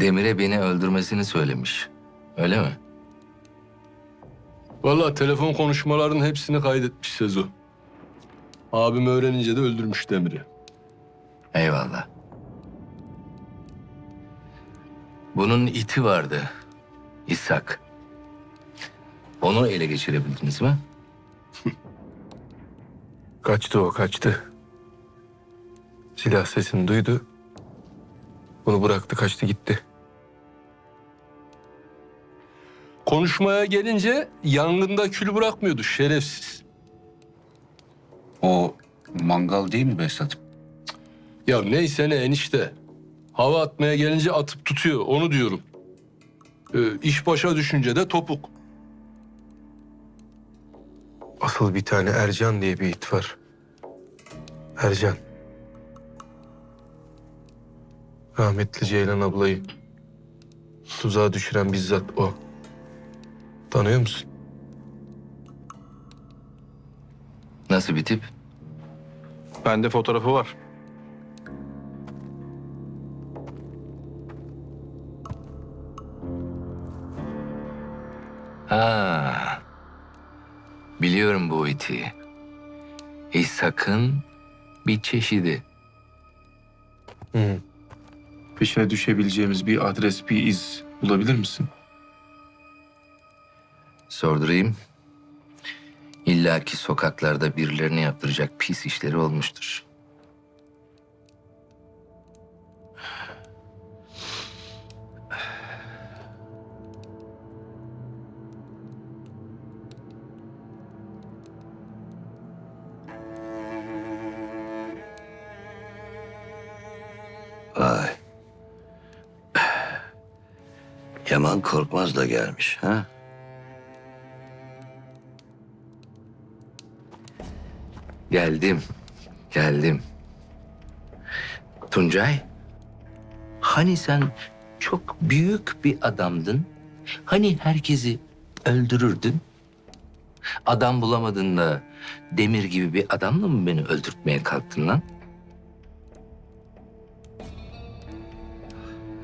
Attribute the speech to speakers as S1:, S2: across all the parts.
S1: Demir'e beni öldürmesini söylemiş. Öyle mi?
S2: Vallahi telefon konuşmalarının hepsini kaydetmiş Sezo. Abim öğrenince de öldürmüş Demir'i.
S1: Eyvallah. Bunun iti vardı. İshak. Onu ele geçirebildiniz mi?
S3: Kaçtı o kaçtı. Silah sesini duydu. Bunu bıraktı kaçtı gitti.
S2: Konuşmaya gelince yangında kül bırakmıyordu şerefsiz.
S4: O mangal değil mi Behzat?
S2: Ya neyse ne enişte. Hava atmaya gelince atıp tutuyor onu diyorum. Ee, iş başa düşünce de topuk.
S3: Asıl bir tane Ercan diye bir it var. Ercan. Rahmetli Ceylan ablayı tuzağa düşüren bizzat o. Tanıyor musun?
S1: Nasıl bir tip?
S3: Bende fotoğrafı var.
S1: Ha. Biliyorum bu iti. İshak'ın bir çeşidi.
S3: Hı. Peşine düşebileceğimiz bir adres, bir iz bulabilir misin?
S1: Sordurayım. İlla ki sokaklarda birilerine yaptıracak pis işleri olmuştur.
S5: Vay. Yaman Korkmaz da gelmiş ha?
S1: Geldim. Geldim. Tuncay. Hani sen çok büyük bir adamdın. Hani herkesi öldürürdün. Adam bulamadın da demir gibi bir adamla mı beni öldürtmeye kalktın lan?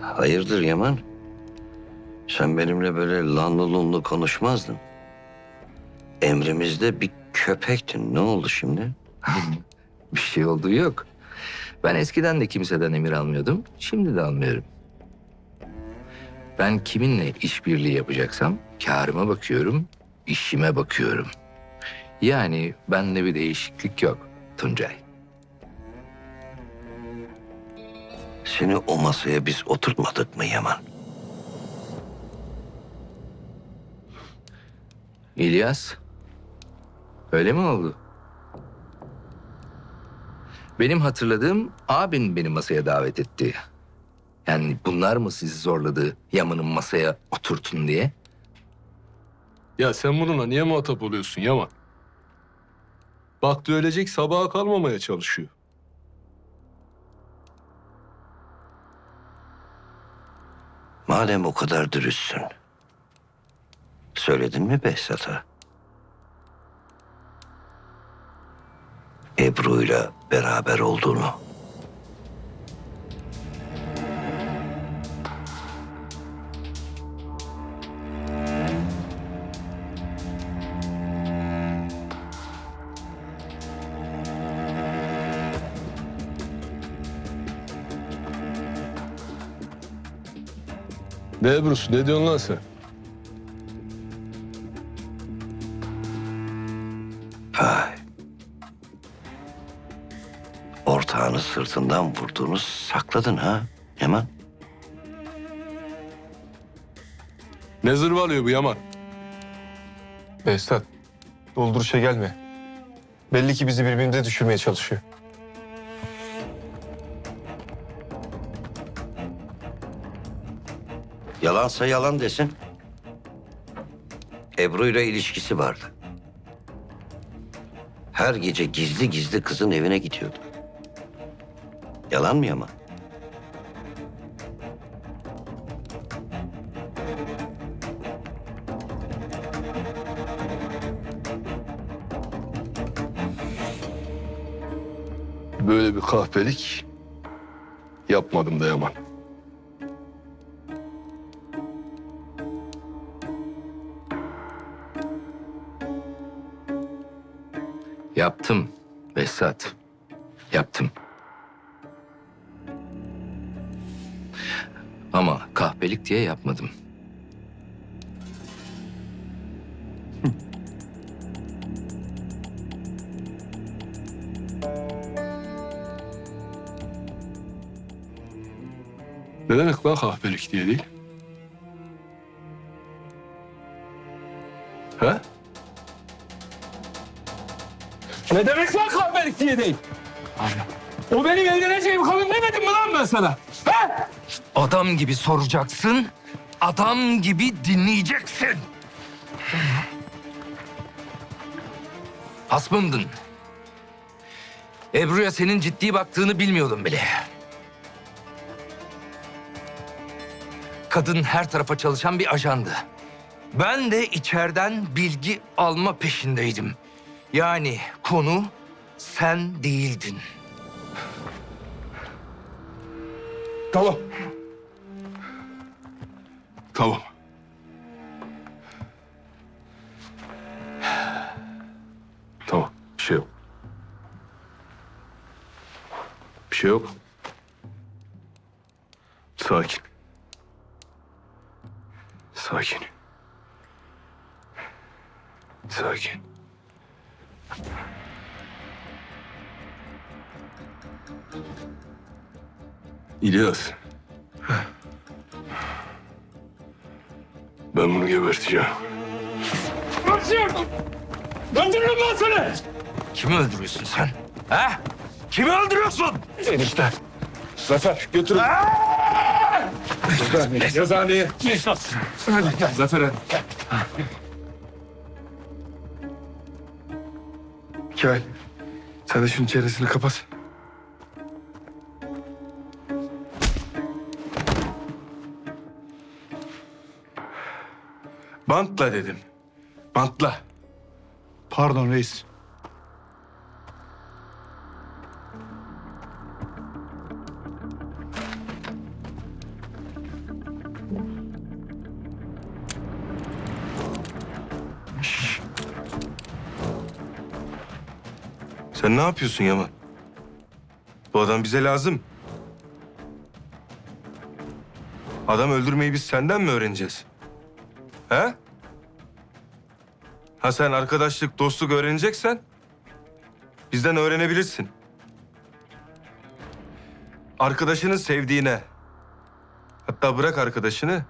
S5: Hayırdır Yaman? Sen benimle böyle lanlı lunlu konuşmazdın. Emrimizde bir köpektin. Ne oldu şimdi?
S1: Bir şey olduğu yok. Ben eskiden de kimseden emir almıyordum. Şimdi de almıyorum. Ben kiminle işbirliği yapacaksam kârıma bakıyorum, işime bakıyorum. Yani bende bir değişiklik yok Tuncay.
S5: Seni o masaya biz oturtmadık mı Yaman?
S1: İlyas, öyle mi oldu? Benim hatırladığım abin beni masaya davet etti. Yani bunlar mı sizi zorladı Yaman'ın masaya oturtun diye?
S2: Ya sen bununla niye muhatap oluyorsun Yaman? Baktı ölecek sabaha kalmamaya çalışıyor.
S5: Madem o kadar dürüstsün. Söyledin mi Behzat'a? Ebru'yla beraber olduğunu.
S2: Ne Ebru'su ne diyorsun lan sen?
S5: Vay. Ortağını sırtından vurduğunu sakladın ha Yaman?
S2: Ne zırvalıyor bu Yaman?
S3: Behzat, dolduruşa gelme. Belli ki bizi birbirimize düşürmeye çalışıyor.
S5: Yalansa yalan desin. Ebru'yla ilişkisi vardı. Her gece gizli gizli kızın evine gidiyordu. Yalan mı ama?
S2: Böyle bir kahpelik yapmadım da Yaman.
S1: Yaptım Vesat. Yaptım. Ama kahpelik diye yapmadım.
S2: Ne demek lan kahpelik diye değil? He? Ne demek lan kahpelik diye değil? O benim evleneceğim kadın demedim mi lan ben sana? He?
S1: Adam gibi soracaksın, adam gibi dinleyeceksin. Hasmımdın. Ebru'ya senin ciddi baktığını bilmiyordum bile. Kadın her tarafa çalışan bir ajandı. Ben de içeriden bilgi alma peşindeydim. Yani konu sen değildin.
S2: Tamam. Tamam. Tamam. Bir şey yok. Bir şey yok. Sakin. Sakin. Sakin. İlyas. Ben bunu geberteceğim. Öldürürüm ben seni!
S1: Kimi öldürüyorsun sen? Ha? Kimi öldürüyorsun?
S2: Enişte. Zafer götürün. Zafer, Yazıhaneye. Hadi gel Zafer.
S3: Gel. Sen de şunun çenesini kapat. Bantla dedim. Bantla.
S6: Pardon reis.
S3: Sen ne yapıyorsun Yaman? Bu adam bize lazım. Adam öldürmeyi biz senden mi öğreneceğiz? He? Ha sen arkadaşlık, dostluk öğreneceksen bizden öğrenebilirsin. Arkadaşının sevdiğine, hatta bırak arkadaşını,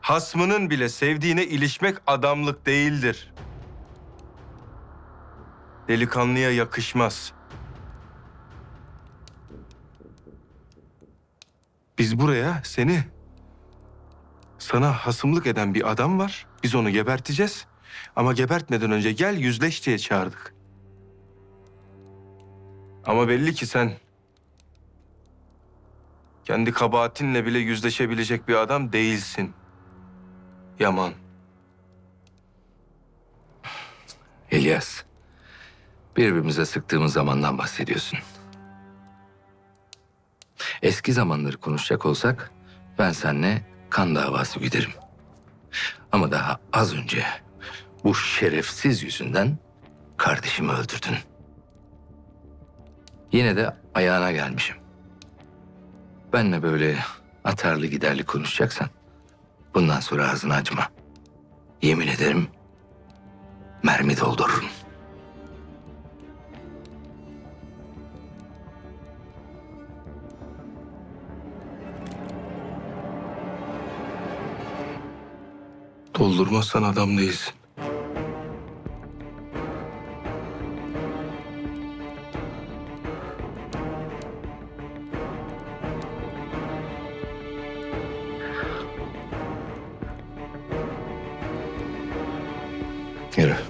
S3: hasmının bile sevdiğine ilişmek adamlık değildir. Delikanlıya yakışmaz. Biz buraya seni sana hasımlık eden bir adam var. Biz onu geberteceğiz. Ama gebertmeden önce gel yüzleş diye çağırdık. Ama belli ki sen kendi kabahatinle bile yüzleşebilecek bir adam değilsin. Yaman.
S1: İlyas, birbirimize sıktığımız zamandan bahsediyorsun. Eski zamanları konuşacak olsak ben seninle kan davası güderim. Ama daha az önce bu şerefsiz yüzünden kardeşimi öldürdün. Yine de ayağına gelmişim. Benle böyle atarlı giderli konuşacaksan bundan sonra ağzını açma. Yemin ederim mermi doldururum.
S3: Doldurmazsan adam değilsin.
S1: Yürü.